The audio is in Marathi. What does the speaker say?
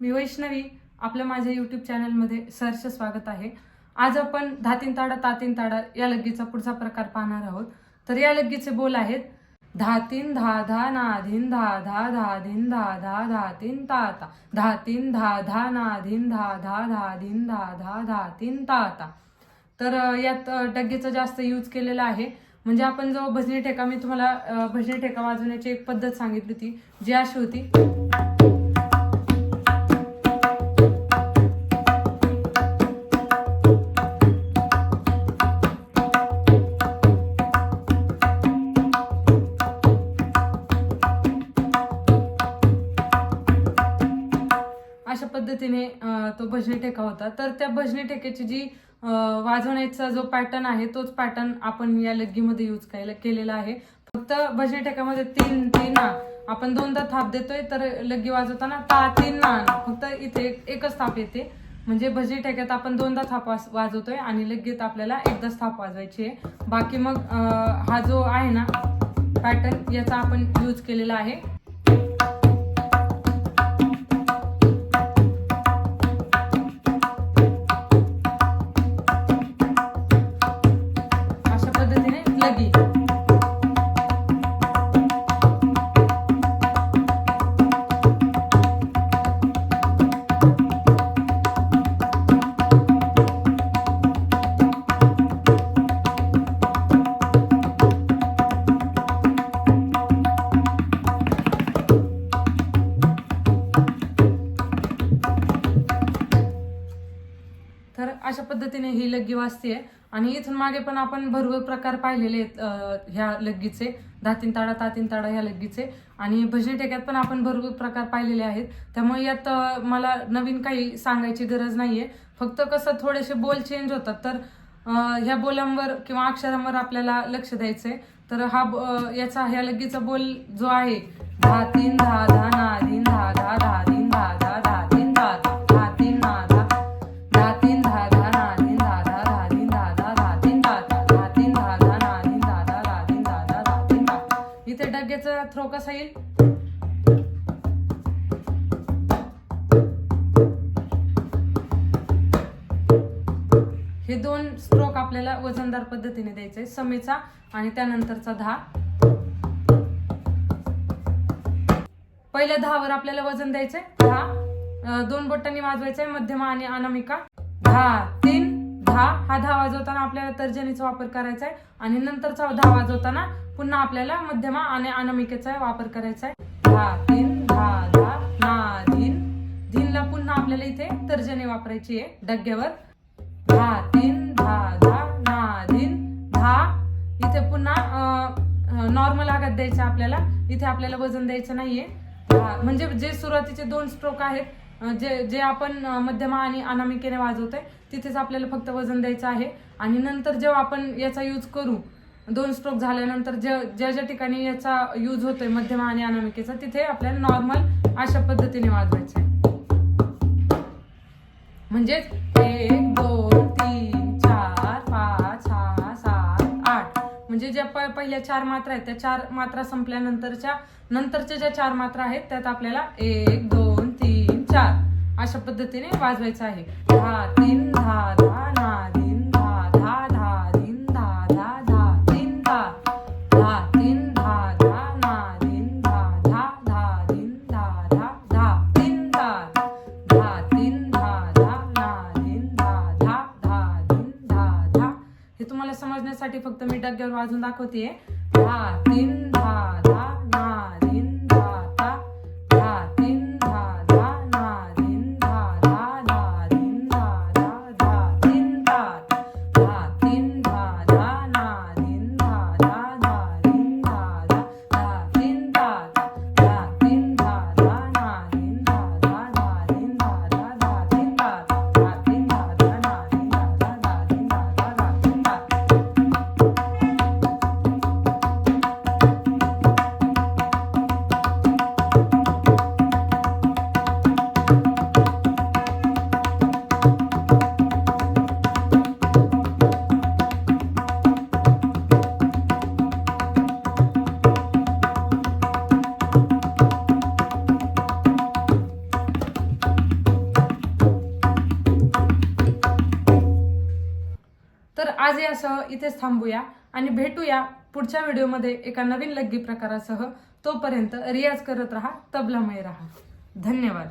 मी वैष्णवी. आपल्या माझ्या यूट्यूब चॅनलमध्ये सहर्ष स्वागत आहे. आज आपण धातीन ताडा तातीन ताडा या लग्गीचा पुढचा प्रकार पाहणार आहोत. तर या लग्गीचे बोल आहेत धा तीन धा धा नाधीन धा धा धाधीन धा धा धा तीन धातीन धा तीन धा धा ना धा धा धाधीन धा धा धा तीन तर यात अ, डग्गेचा जास्त यूज केलेला आहे. म्हणजे आपण जो भजनी ठेका मी तुम्हाला भजनी ठेका वाजवण्याची एक पद्धत सांगितली होती जी अशी होती. पद्धतीने तो भजनी ठेका होता. तर त्या भजनी ठेक्याची जी वाजवण्याचा जो पॅटर्न आहे तोच पॅटर्न आपण या लग्गीमध्ये यूज केलेला आहे. फक्त भजनी ठेक्यामध्ये तीन तीन ना आपण दोनदा थाप देतोय तर लग्गी वाजवताना ता तीन ना फक्त इथे एकच थाप येते. म्हणजे भजनी ठेक्यात आपण दोनदा थाप वाजवतोय आणि लगेच आपल्याला एकदाच थाप वाजवायची आहे. बाकी मग हा जो आहे ना पॅटर्न याचा आपण यूज केलेला आहे. अशा पद्धतीने ही लग्गी वाजते आणि इथून मागे पण आपण भरपूर प्रकार पाहिलेले आहेत ह्या लग्गीचे धातीन ताडा तातीन ताडा ह्या लग्गीचे आणि भजनी टेक्यात पण आपण भरपूर प्रकार पाहिलेले आहेत. त्यामुळे यात मला नवीन काही सांगायची गरज नाहीये. फक्त कसं थोडेसे बोल चेंज होतात. तर ह्या बोलांवर किंवा अक्षरांवर आपल्याला लक्ष द्यायचं आहे तर हा ब- याचा ह्या लग्गीचा बोल जो आहे धा तीन धा धा ना इथे डग्याचा थ्रो कसा येईल? हे दोन स्ट्रोक आपल्याला वजनदार पद्धतीने द्यायचे समेचा आणि त्यानंतरचा दहा. पहिल्या दहावर आपल्याला वजन द्यायचंय. दहा. दोन बोटांनी वाजवायचंय मध्यमा आणि अनामिका. दहा. तीन. दहा हा दहा वाजवताना आपल्याला तर्जनीचा वापर करायचा आहे. आणि नंतरचा दहा वाजवताना पुन्हा आपल्याला मध्यमा आणि अनामिकेचा वापर करायचा आहे. दहा तीन दहा दहा ना धीन धीनला पुन्हा आपल्याला इथे तर्जनी वापरायची आहे डग्यावर. दहा तीन दहा दहा ना धीन दहा इथे पुन्हा नॉर्मल आघात द्यायचा आपल्याला. इथे आपल्याला वजन द्यायचं नाहीये. म्हणजे जे सुरुवातीचे दोन स्ट्रोक आहेत जे जे आपण मध्यमा आणि अनामिकेने वाजवतोय तिथेच आपल्याला फक्त वजन द्यायचं आहे. आणि नंतर जेव्हा आपण याचा यूज करू दोन स्ट्रोक झाल्यानंतर ज्या ज्या ठिकाणी याचा यूज होतोय मध्यमा आणि अनामिकेचा तिथे आपल्याला नॉर्मल अशा पद्धतीने वाजवायचं आहे. म्हणजेच एक दोन तीन चार पाच सहा सात आठ. म्हणजे ज्या प- पहिल्या चार मात्रा आहेत त्या चार मात्रा संपल्यानंतरच्या नंतरच्या ज्या चार मात्रा आहेत त्यात आपल्याला एक दोन चार अशा पद्धतीने वाजवायचं आहे दहा तीन दहा दहा ना तीन दहा दहा दहा तीन दहा दहा दहा तीन दहा दहा तीन दहा दहा ना तीन दहा दहा दहा तीन दहा दहा दहा तीन दहा दहा तीन दहा दहा ना तीन दहा दहा दहा तीन दहा दहा हे तुम्हाला समजण्यासाठी फक्त मी डग्यावर वाजून दाखवते दहा तीन दहा दहा ना आज यासह इथेच थांबूया आणि भेटूया पुढच्या व्हिडिओमध्ये एका नवीन लग्गी प्रकारासह. तोपर्यंत रियाज करत राहा तबलामय राहा. धन्यवाद.